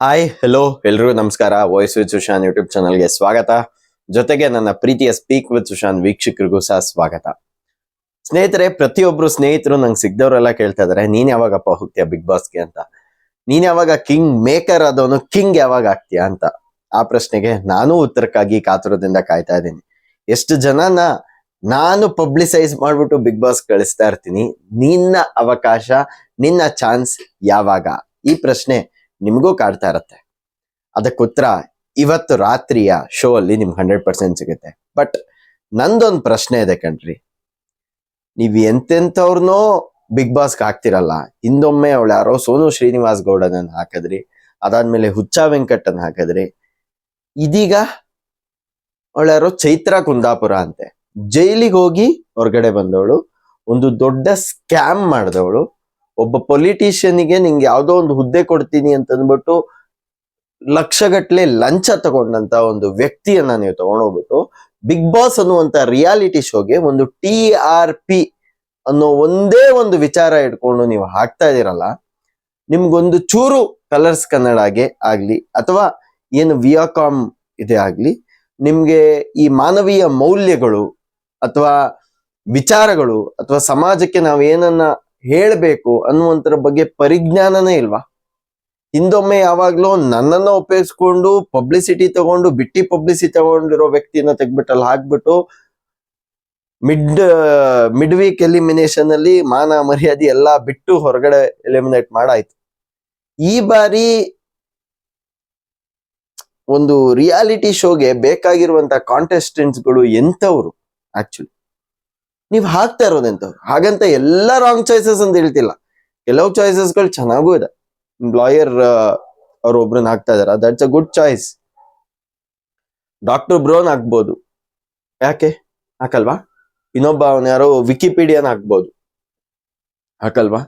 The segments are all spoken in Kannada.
ಹಾಯ್ ಹೆಲೋ ಎಲ್ರಿಗೂ ನಮಸ್ಕಾರ. ವಾಯ್ಸ್ ವಿತ್ ಸುಶಾನ್ ಯೂಟ್ಯೂಬ್ ಚಾನಲ್ಗೆ ಸ್ವಾಗತ. ಜೊತೆಗೆ ನನ್ನ ಪ್ರೀತಿಯ ಸ್ಪೀಕ್ ವಿತ್ ಸುಶಾನ್ ವೀಕ್ಷಕರಿಗೂ ಸಹ ಸ್ವಾಗತ. ಸ್ನೇಹಿತರೆ, ಪ್ರತಿಯೊಬ್ರು ಸ್ನೇಹಿತರು ನಂಗೆ ಸಿಗ್ದವರೆಲ್ಲ ಕೇಳ್ತಾ ಇದಾರೆ, ನೀನ್ ಯಾವಾಗಪ್ಪ ಹೋಗ್ತೀಯ ಬಿಗ್ ಬಾಸ್ಗೆ ಅಂತ. ನೀನ್ ಯಾವಾಗ ಕಿಂಗ್ ಮೇಕರ್ ಆದವನು ಕಿಂಗ್ ಯಾವಾಗ ಆಗ್ತೀಯಾ? ಅಂತ. ಆ ಪ್ರಶ್ನೆಗೆ ನಾನು ಉತ್ತರಕ್ಕಾಗಿ ಕಾತುರದಿಂದ ಕಾಯ್ತಾ ಇದ್ದೀನಿ. ಎಷ್ಟು ಜನನ ನಾನು ಪಬ್ಲಿಸೈಸ್ ಮಾಡ್ಬಿಟ್ಟು ಬಿಗ್ ಬಾಸ್ ಕಳಿಸ್ತಾ ಇರ್ತೀನಿ, ನಿನ್ನ ಅವಕಾಶ ನಿನ್ನ ಚಾನ್ಸ್ ಯಾವಾಗ? ಈ ಪ್ರಶ್ನೆ ನಿಮಗೂ ಕಾಡ್ತಾ ಇರತ್ತೆ. ಅದಕ್ಕೆ ಉತ್ತರ ಇವತ್ತು ರಾತ್ರಿಯ ಶೋ ಅಲ್ಲಿ ನಿಮ್ಗೆ ಹಂಡ್ರೆಡ್ ಪರ್ಸೆಂಟ್ ಸಿಗುತ್ತೆ. ಬಟ್ ನಂದೊಂದು ಪ್ರಶ್ನೆ ಇದೆ ಕಣ್ರಿ. ನೀವು ಎಂತೆಂಥವ್ರನ್ನೋ ಬಿಗ್ ಬಾಸ್ಗೆ ಹಾಕ್ತಿರಲ್ಲ. ಹಿಂದೊಮ್ಮೆ ಅವಳು ಯಾರೋ ಸೋನು ಶ್ರೀನಿವಾಸ್ ಗೌಡನನ್ನ ಹಾಕಿದ್ರಿ. ಅದಾದ್ಮೇಲೆ ಹುಚ್ಚ ವೆಂಕಟನ್ ಹಾಕಿದ್ರಿ. ಇದೀಗ ಅವಳು ಯಾರೋ ಚೈತ್ರ ಕುಂದಾಪುರ ಅಂತೆ. ಜೈಲಿಗೆ ಹೋಗಿ ಹೊರಗಡೆ ಬಂದವಳು. ಒಂದು ದೊಡ್ಡ ಸ್ಕ್ಯಾಮ್ ಮಾಡಿದವಳು. ಒಬ್ಬ ಪೊಲಿಟಿಷಿಯನ್ಗೆ ನಿಂಗೆ ಯಾವುದೋ ಒಂದು ಹುದ್ದೆ ಕೊಡ್ತೀನಿ ಅಂತ ಅಂದ್ಬಿಟ್ಟು ಲಕ್ಷಗಟ್ಲೆ ಲಂಚ ತಗೊಂಡಂತ ಒಂದು ವ್ಯಕ್ತಿಯನ್ನ ನೀವು ತಗೊಂಡೋಗ್ಬಿಟ್ಟು ಬಿಗ್ ಬಾಸ್ ಅನ್ನುವಂತ ರಿಯಾಲಿಟಿ ಶೋಗೆ ಒಂದು ಟಿ ಆರ್ ಪಿ ಅನ್ನೋ ಒಂದೇ ಒಂದು ವಿಚಾರ ಇಟ್ಕೊಂಡು ನೀವು ಹಾಕ್ತಾ ಇದ್ದೀರಲ್ಲ, ನಿಮ್ಗೊಂದು ಚೂರು ಕಲರ್ಸ್ ಕನ್ನಡಗೆ ಆಗ್ಲಿ ಅಥವಾ ಏನು ವಿಯಾಕಾಮ್ ಇದೆ ಆಗ್ಲಿ, ನಿಮ್ಗೆ ಈ ಮಾನವೀಯ ಮೌಲ್ಯಗಳು ಅಥವಾ ವಿಚಾರಗಳು ಅಥವಾ ಸಮಾಜಕ್ಕೆ ನಾವು ಏನನ್ನ ಹೇಳ್ಬೇಕು ಅನ್ನುವಂತರ ಬಗ್ಗೆ ಪರಿಜ್ಞಾನನೇ ಇಲ್ವಾ? ಹಿಂದೊಮ್ಮೆ ಯಾವಾಗ್ಲೂ ನನ್ನನ್ನ ಉಪಯೋಗಿಸ್ಕೊಂಡು ಪಬ್ಲಿಸಿಟಿ ತಗೊಂಡು ಬಿಟ್ಟಿ ಪಬ್ಲಿಸಿಟಿ ತಗೊಂಡಿರೋ ವ್ಯಕ್ತಿನ ತೆಗ್ಬಿಟ್ಟು ಅಲ್ಲಿ ಹಾಕ್ಬಿಟ್ಟು ಮಿಡ್ ಮಿಡ್ ವೀಕ್ ಎಲಿಮಿನೇಷನ್ ಅಲ್ಲಿ ಮಾನ ಮರ್ಯಾದೆ ಎಲ್ಲಾ ಬಿಟ್ಟು ಹೊರಗಡೆ ಎಲಿಮಿನೇಟ್ ಮಾಡಾಯ್ತು. ಈ ಬಾರಿ ಒಂದು ರಿಯಾಲಿಟಿ ಶೋಗೆ ಬೇಕಾಗಿರುವಂತ ಕಾಂಟೆಸ್ಟೆಂಟ್ಸ್ಗಳು ಎಂತವ್ರು ಆಕ್ಚುಲಿ ನೀವ್ ಹಾಕ್ತಾ ಇರೋದೆಂತ ಹಾಗಂತ ಎಲ್ಲ ರಾಂಗ್ ಚಾಯ್ಸಸ್ ಅಂತ ಹೇಳ್ತಿಲ್ಲ. ಕೆಲವು ಚಾಯ್ಸಸ್ಗಳು ಚೆನ್ನಾಗೂ ಇದೆ. ಲಾಯರ್ ಅವ್ರ ಒಬ್ರನ್ನ ಹಾಕ್ತಾ ಇದಾರ. That's a good choice doctor ಬ್ರೋನ್ ಹಾಕ್ಬೋದು. ಯಾಕೆ? ಹಾಕಲ್ವಾ? ಇನ್ನೊಬ್ಬ ಅವನ ಯಾರೋ ವಿಕಿಪೀಡಿಯಾನ ಹಾಕ್ಬೋದು. ಹಾಕಲ್ವಾ?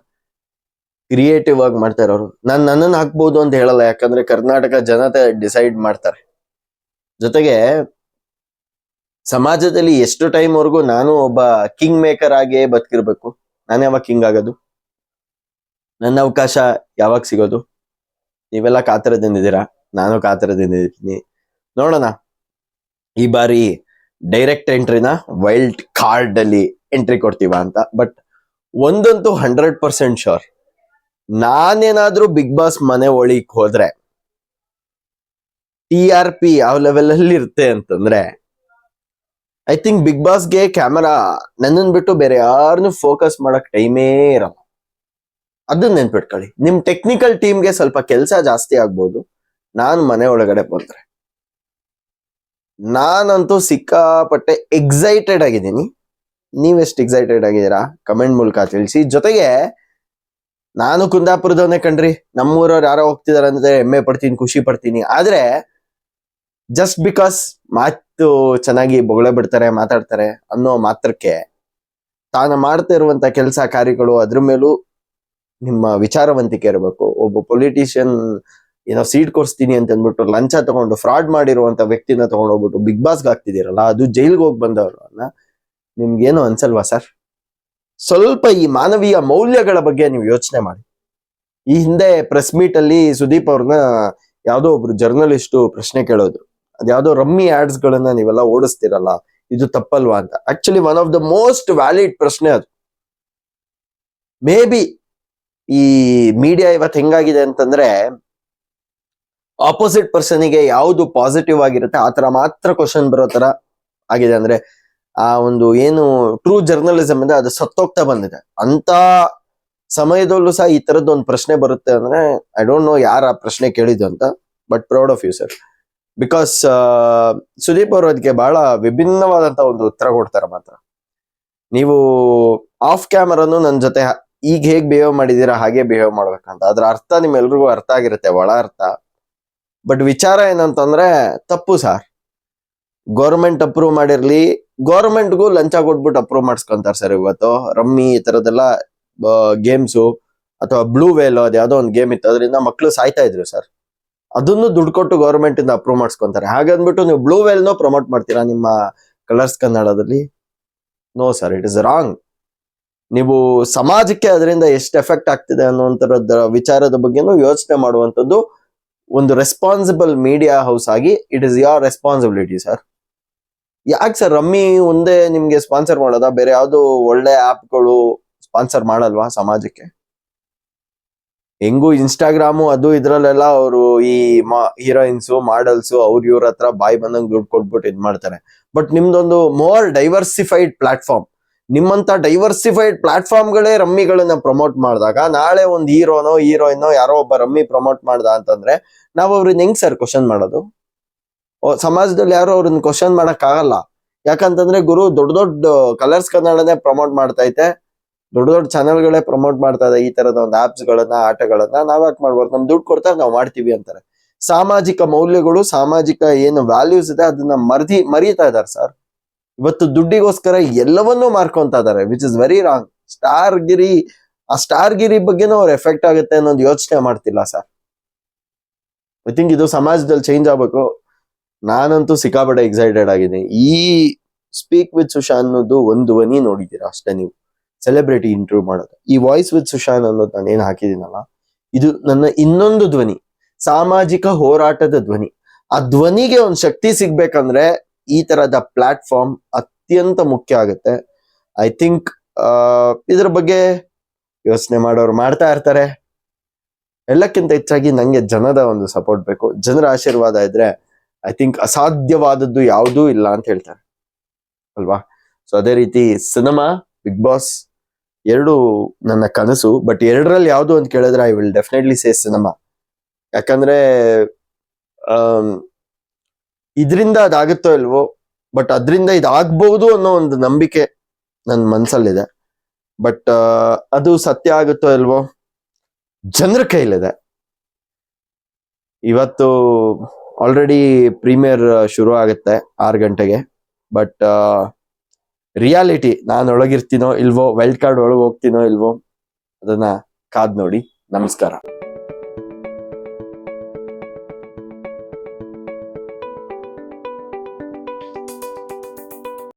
ಕ್ರಿಯೇಟಿವ್ ಆಗಿ ಮಾಡ್ತಾ ಇರೋರು. ನಾನು ನನ್ನನ್ನು ಹಾಕ್ಬೋದು ಅಂತ ಹೇಳಲ್ಲ, ಯಾಕಂದ್ರೆ ಕರ್ನಾಟಕ ಜನತೆ ಡಿಸೈಡ್ ಮಾಡ್ತಾರೆ. ಜೊತೆಗೆ ಸಮಾಜದಲ್ಲಿ ಎಷ್ಟು ಟೈಮ್ ವರೆಗೂ ನಾನು ಒಬ್ಬ ಕಿಂಗ್ ಮೇಕರ್ ಆಗೇ ಬದುಕಿರ್ಬೇಕು? ನಾನು ಯಾವಾಗ ಕಿಂಗ್ ಆಗೋದು? ನನ್ನ ಅವಕಾಶ ಯಾವಾಗ ಸಿಗೋದು? ನೀವೆಲ್ಲ ಕಾತರದಿಂದಿದ್ದೀರಾ ನಾನು ಕಾತರದಿಂದಿದ್ದೀನಿ ನೋಡೋಣ. ಈ ಬಾರಿ ಡೈರೆಕ್ಟ್ ಎಂಟ್ರಿನ ವೈಲ್ಡ್ ಕಾರ್ಡ್ ಅಲ್ಲಿ ಎಂಟ್ರಿ ಕೊಡ್ತೀವ ಅಂತ. ಬಟ್ ಒಂದಂತೂ ಹಂಡ್ರೆಡ್ ಪರ್ಸೆಂಟ್ ಶೋರ್ ನಾನೇನಾದ್ರೂ ಬಿಗ್ ಬಾಸ್ ಮನೆ ಒಳಿಕ್ ಹೋದ್ರೆ ಟಿ ಆರ್ ಪಿ ಯಾವ ಲೆವೆಲ್ ಅಲ್ಲಿ ಇರುತ್ತೆ ಅಂತಂದ್ರೆ ಐ ಥಿಂಕ್ ಬಿಗ್ ಬಾಸ್ಗೆ ಕ್ಯಾಮರಾ ನನ್ನನ್ ಬಿಟ್ಟು ಬೇರೆ ಯಾರನ್ನು ಫೋಕಸ್ ಮಾಡಕ್ ಟೈಮೇ ಇರಲ್ಲ. ಅದನ್ನ ನೆನ್ಪಿಟ್ಕೊಳ್ಳಿ. ನಿಮ್ ಟೆಕ್ನಿಕಲ್ ಟೀಮ್ಗೆ ಸ್ವಲ್ಪ ಕೆಲಸ ಜಾಸ್ತಿ ಆಗ್ಬೋದು. ನಾನು ಮನೆ ಒಳಗಡೆ ಬಂದ್ರೆ. ನಾನಂತೂ ಸಿಕ್ಕಾಪಟ್ಟೆ ಎಕ್ಸೈಟೆಡ್ ಆಗಿದ್ದೀನಿ. ನೀವೆಷ್ಟು ಎಕ್ಸೈಟೆಡ್ ಆಗಿದ್ದೀರಾ? ಕಮೆಂಟ್ ಮೂಲಕ ತಿಳಿಸಿ. ಜೊತೆಗೆ, ನಾನು ಕುಂದಾಪುರದವನೇ ಕಣ್ರಿ. ನಮ್ಮೂರವ್ರು ಯಾರೋ ಹೋಗ್ತಿದಾರೆ ಅಂದ್ರೆ ಹೆಮ್ಮೆ ಪಡ್ತೀನಿ, ಖುಷಿ ಪಡ್ತೀನಿ. ಆದ್ರೆ ಜಸ್ಟ್ ಬಿಕಾಸ್ ಮಾತು ಚೆನ್ನಾಗಿ ಬೊಗಳೆ ಬಿಡ್ತಾರೆ, ಮಾತಾಡ್ತಾರೆ ಅನ್ನೋ ಮಾತ್ರಕ್ಕೆ ತಾನು ಮಾಡ್ತಾ ಇರುವಂತ ಕೆಲಸ ಕಾರ್ಯಗಳು ಅದ್ರ ಮೇಲೂ ನಿಮ್ಮ ವಿಚಾರವಂತಿಕೆ ಇರಬೇಕು. ಒಬ್ಬ ಪೊಲಿಟಿಷಿಯನ್ ಏನೋ ಸೀಟ್ ಕೊಡಿಸ್ತೀನಿ ಅಂತ ಅಂದ್ಬಿಟ್ಟು ಲಂಚ ತಗೊಂಡು ಫ್ರಾಡ್ ಮಾಡಿರುವಂತ ವ್ಯಕ್ತಿನ ತಗೊಂಡೋಗ್ಬಿಟ್ಟು ಬಿಗ್ ಬಾಸ್ಗೆ ಹಾಕ್ತಿದ್ದೀರಲ್ಲ, ಅದು ಜೈಲ್ಗೆ ಹೋಗಿ ಬಂದವ್ರನ್ನ ನಿಮ್ಗೇನು ಅನ್ಸಲ್ವಾ ಸರ್ ಸ್ವಲ್ಪ ಈ ಮಾನವೀಯ ಮೌಲ್ಯಗಳ ಬಗ್ಗೆ ನೀವು ಯೋಚನೆ ಮಾಡಿ. ಈ ಹಿಂದೆ ಪ್ರೆಸ್ ಮೀಟ್ ಅಲ್ಲಿ ಸುದೀಪ್ ಅವ್ರನ್ನ ಯಾವುದೋ ಒಬ್ರು ಜರ್ನಲಿಸ್ಟು ಪ್ರಶ್ನೆ ಕೇಳೋದ್ರು. ಅದ್ಯಾವ್ದೋ ರಮ್ಮಿ ಆಡ್ಸ್ ಗಳನ್ನ ನೀವೆಲ್ಲ ಓಡಿಸ್ತಿರಲ್ಲ, ಇದು ತಪ್ಪಲ್ವಾ ಅಂತ. Actually one of the most valid ಪ್ರಶ್ನೆ ಅದು. ಮೇ ಬಿ ಈ ಮೀಡಿಯಾ ಇವತ್ತು ಹೆಂಗಾಗಿದೆ ಅಂತಂದ್ರೆ ಆಪೋಸಿಟ್ ಪರ್ಸನ್ಗೆ ಯಾವುದು ಪಾಸಿಟಿವ್ ಆಗಿರುತ್ತೆ, ಆ ತರ ಮಾತ್ರ ಕ್ವಶನ್ ಬರೋ ತರ ಆಗಿದೆ ಅಂದ್ರೆ, ಆ ಒಂದು ಏನು ಟ್ರೂ ಜರ್ನಲಿಸಮ್ ಅಂದ್ರೆ ಅದು ಸತ್ತೋಗ್ತಾ ಬಂದಿದೆ. ಅಂತ ಸಮಯದಲ್ಲೂ ಸಹ ಈ ತರದ್ದು ಒಂದು ಪ್ರಶ್ನೆ ಬರುತ್ತೆ ಅಂದ್ರೆ ಐ ಡೋಂಟ್ ನೋ ಯಾರು ಆ ಪ್ರಶ್ನೆ ಕೇಳಿದ್ದು ಅಂತ but proud of you sir because Sudeep ಅವರು ಅದಕ್ಕೆ ಬಹಳ ವಿಭಿನ್ನವಾದಂತ ಒಂದು ಉತ್ತರ ಕೊಡ್ತಾರೆ ಮಾತ್ರ. ನೀವು ಆಫ್ ಕ್ಯಾಮರಾನು ನನ್ನ ಜೊತೆ ಈಗ ಹೇಗೆ ಬಿಹೇವ್ ಮಾಡಿದೀರಾ, ಹಾಗೆ ಬಿಹೇವ್ ಮಾಡ್ಬೇಕಂತ. ಅದ್ರ ಅರ್ಥ ನಿಮ್ಮೆಲ್ರಿಗೂ ಅರ್ಥ ಆಗಿರುತ್ತೆ ಒಳ ಅರ್ಥ. ಬಟ್ ವಿಚಾರ ಏನಂತಂದ್ರೆ, ತಪ್ಪು ಸರ್. ಗೌರ್ಮೆಂಟ್ ಅಪ್ರೂವ್ ಮಾಡಿರ್ಲಿ ಗೌರ್ಮೆಂಟ್ಗೂ ಲಂಚ ಕೊಟ್ಬಿಟ್ಟು ಅಪ್ರೂವ್ ಮಾಡಿಸ್ಕೊಂತಾರೆ ಸರ್ ಇವತ್ತು. ರಮ್ಮಿ ಈ ತರದೆಲ್ಲ ಗೇಮ್ಸು ಅಥವಾ ಬ್ಲೂ ವೇಲ್ ಅದು ಯಾವುದೋ ಒಂದು ಗೇಮ್ ಇತ್ತು, ಅದರಿಂದ ಮಕ್ಕಳು ಸಾಯ್ತಾ ಇದ್ರು ಸರ್. ಅದನ್ನು ದುಡ್ಡು ಕೊಟ್ಟು ಗೌರ್ಮೆಂಟ್ ಇಂದ ಅಪ್ರೂವ್ ಮಾಡಿಸ್ಕೊಂತಾರೆ. ಹಾಗಂದ್ಬಿಟ್ಟು ನೀವು ಬ್ಲೂ ವೇಲ್ನೋ ಪ್ರಮೋಟ್ ಮಾಡ್ತೀರಾ ನಿಮ್ಮ ಕಲರ್ಸ್ ಕನ್ನಡದಲ್ಲಿ? No sir it is wrong ನೀವು ಸಮಾಜಕ್ಕೆ ಅದರಿಂದ ಎಷ್ಟು ಎಫೆಕ್ಟ್ ಆಗ್ತಿದೆ ಅನ್ನುವಂಥರದ ವಿಚಾರದ ಬಗ್ಗೆನೂ ಯೋಚನೆ ಮಾಡುವಂಥದ್ದು ಒಂದು ರೆಸ್ಪಾನ್ಸಿಬಲ್ ಮೀಡಿಯಾ ಹೌಸ್ ಆಗಿ it is your responsibility sir ಯಾಕೆ ಸರ್ ರಮ್ಮಿ ಒಂದೇ ನಿಮ್ಗೆ ಸ್ಪಾನ್ಸರ್ ಮಾಡೋದಾ? ಬೇರೆ ಯಾವ್ದು ಒಳ್ಳೆ ಆ್ಯಪ್ಗಳು ಸ್ಪಾನ್ಸರ್ ಮಾಡಲ್ವಾ ಸಮಾಜಕ್ಕೆ? ಹೆಂಗೂ ಇನ್ಸ್ಟಾಗ್ರಾಮು ಅದು ಇದ್ರಲ್ಲೆಲ್ಲ ಅವರು ಈ ಹೀರೋಯಿನ್ಸು ಮಾಡಲ್ಸು ಅವ್ರ ಇವ್ರ ಹತ್ರ ಬಾಯಿ ಬಂದಂಗೆ ದುಡ್ಡು ಕೊಟ್ಬಿಟ್ಟು ಇದು ಮಾಡ್ತಾರೆ. ಬಟ್ ನಿಮ್ದೊಂದು ಮೋರ್ ಡೈವರ್ಸಿಫೈಡ್ ಪ್ಲಾಟ್ಫಾರ್ಮ್ ನಿಮ್ಮಂತ ಡೈವರ್ಸಿಫೈಡ್ ಪ್ಲಾಟ್ಫಾರ್ಮ್ಗಳೇ ರಮ್ಮಿಗಳನ್ನ ಪ್ರಮೋಟ್ ಮಾಡಿದಾಗ ನಾಳೆ ಒಂದು ಹೀರೋನೋ ಹೀರೋಯಿನೋ ಯಾರೋ ಒಬ್ಬ ರಮ್ಮಿ ಪ್ರಮೋಟ್ ಮಾಡ್ದ ಅಂತಂದ್ರೆ ನಾವು ಅವ್ರನ್ನ ಹೆಂಗ್ ಸರ್ ಕ್ವಶನ್ ಮಾಡೋದು? ಸಮಾಜದಲ್ಲಿ ಯಾರು ಅವ್ರನ್ನ ಕ್ವಶನ್ ಮಾಡಕ್ ಆಗಲ್ಲ ಯಾಕಂತಂದ್ರೆ ಗುರು ದೊಡ್ಡ ದೊಡ್ಡ ಕಲರ್ಸ್ ಕನ್ನಡನೇ ಪ್ರಮೋಟ್ ಮಾಡ್ತೈತೆ ದೊಡ್ಡ ದೊಡ್ಡ ಚಾನೆಲ್ಗಳೇ ಪ್ರಮೋಟ್ ಮಾಡ್ತಾ ಇದೆ ಈ ತರದ ಒಂದು ಆಪ್ಸ್ ಗಳನ್ನ, ಆಟಗಳನ್ನ. ನಾವ್ ಯಾಕೆ ಮಾಡ್ಬಾರ್ದು? ನಮ್ ದುಡ್ಡು ಕೊಡ್ತಾರೆ, ನಾವು ಮಾಡ್ತೀವಿ ಅಂತಾರೆ. ಸಾಮಾಜಿಕ ಮೌಲ್ಯಗಳು, ಸಾಮಾಜಿಕ ಏನು ವ್ಯಾಲ್ಯೂಸ್ ಇದೆ, ಅದನ್ನ ಮರ್ದಿ, ಮರೀತಾ ಇದಾರೆ ಸರ್ ಇವತ್ತು ದುಡ್ಡಿಗೋಸ್ಕರ ಎಲ್ಲವನ್ನೂ ಮಾರ್ಕೊಂತ ಇದಾರೆ which is very wrong star ಗಿರಿ ಆ ಸ್ಟಾರ್ ಗಿರಿ ಬಗ್ಗೆನೂ ಅವ್ರು ಎಫೆಕ್ಟ್ ಆಗುತ್ತೆ ಅನ್ನೋದು ಯೋಚನೆ ಮಾಡ್ತಿಲ್ಲ ಸರ್ ಐ ಥಿಂಕ್ ಇದು ಸಮಾಜದಲ್ಲಿ ಚೇಂಜ್ ಆಗ್ಬೇಕು. ನಾನಂತೂ ಸಿಕ್ಕಾಪಟ್ಟೆ ಎಕ್ಸೈಟೆಡ್ ಆಗಿದ್ದೀನಿ. ಈ ಸ್ಪೀಕ್ ವಿತ್ ಸುಶಾ ಅನ್ನೋದು ಒಂದು ಧ್ವನಿ ನೋಡಿದ್ದೀರಾ ಅಷ್ಟೇ ನೀವು? ಸೆಲೆಬ್ರಿಟಿ ಇಂಟರ್ವ್ಯೂ ಮಾಡೋದು. ಈ ವಾಯ್ಸ್ ವಿತ್ ಸುಶಾನ್ ಅನ್ನೋದು ನಾನು ಏನು ಹಾಕಿದ್ದೀನಲ್ಲ, ಇದು ನನ್ನ ಇನ್ನೊಂದು ಧ್ವನಿ, ಸಾಮಾಜಿಕ ಹೋರಾಟದ ಧ್ವನಿ. ಆ ಧ್ವನಿಗೆ ಒಂದು ಶಕ್ತಿ ಸಿಗ್ಬೇಕಂದ್ರೆ ಈ ತರದ ಪ್ಲಾಟ್ಫಾರ್ಮ್ ಅತ್ಯಂತ ಮುಖ್ಯ ಆಗುತ್ತೆ. ಐ ಥಿಂಕ್ ಇದ್ರ ಬಗ್ಗೆ ಯೋಚನೆ ಮಾಡೋರು ಮಾಡ್ತಾ ಇರ್ತಾರೆ. ಎಲ್ಲಕ್ಕಿಂತ ಹೆಚ್ಚಾಗಿ ನಂಗೆ ಜನದ ಒಂದು ಸಪೋರ್ಟ್ ಬೇಕು. ಜನರ ಆಶೀರ್ವಾದ ಇದ್ರೆ ಐ ಥಿಂಕ್ ಅಸಾಧ್ಯವಾದದ್ದು ಯಾವುದೂ ಇಲ್ಲ ಅಂತ ಹೇಳ್ತಾರೆ. ಅಲ್ವಾ? ಸೊ ಅದೇ ರೀತಿ ಸಿನಿಮಾ ಬಿಗ್ ಬಾಸ್ ಎರಡು ನನ್ನ ಕನಸು ಬಟ್ ಎರಡರಲ್ಲಿ ಯಾವುದು ಅಂತ ಕೇಳಿದ್ರೆ I will definitely say cinema ಯಾಕಂದ್ರೆ ಇದರಿಂದ ಅದಾಗುತ್ತೋ ಇಲ್ವೋ ಬಟ್ ಅದರಿಂದ ಇದಾಗಬಹುದು ಅನ್ನೋ ಒಂದು ನಂಬಿಕೆ ನನ್ನ ಮನಸ್ಸಲ್ಲಿದೆ ಬಟ್ ಅದು ಸತ್ಯ ಆಗುತ್ತೋ ಇಲ್ವೋ, ಜನರ ಕೈಲಿದೆ. ಇವತ್ತು ಆಲ್ರೆಡಿ ಪ್ರೀಮಿಯರ್ ಶುರು ಆಗುತ್ತೆ ಆರು ಗಂಟೆಗೆ ಬಟ್ ರಿಯಾಲಿಟಿ ನಾನು ಒಳಗಿರ್ತೀನೋ ಇಲ್ವೋ ವೈಲ್ಡ್ ಕಾರ್ಡ್ ಒಳಗೆ ಹೋಗ್ತೀನೋ ಇಲ್ವೋ ಅದನ್ನ ಕಾದ್ ನೋಡಿ. ನಮಸ್ಕಾರ.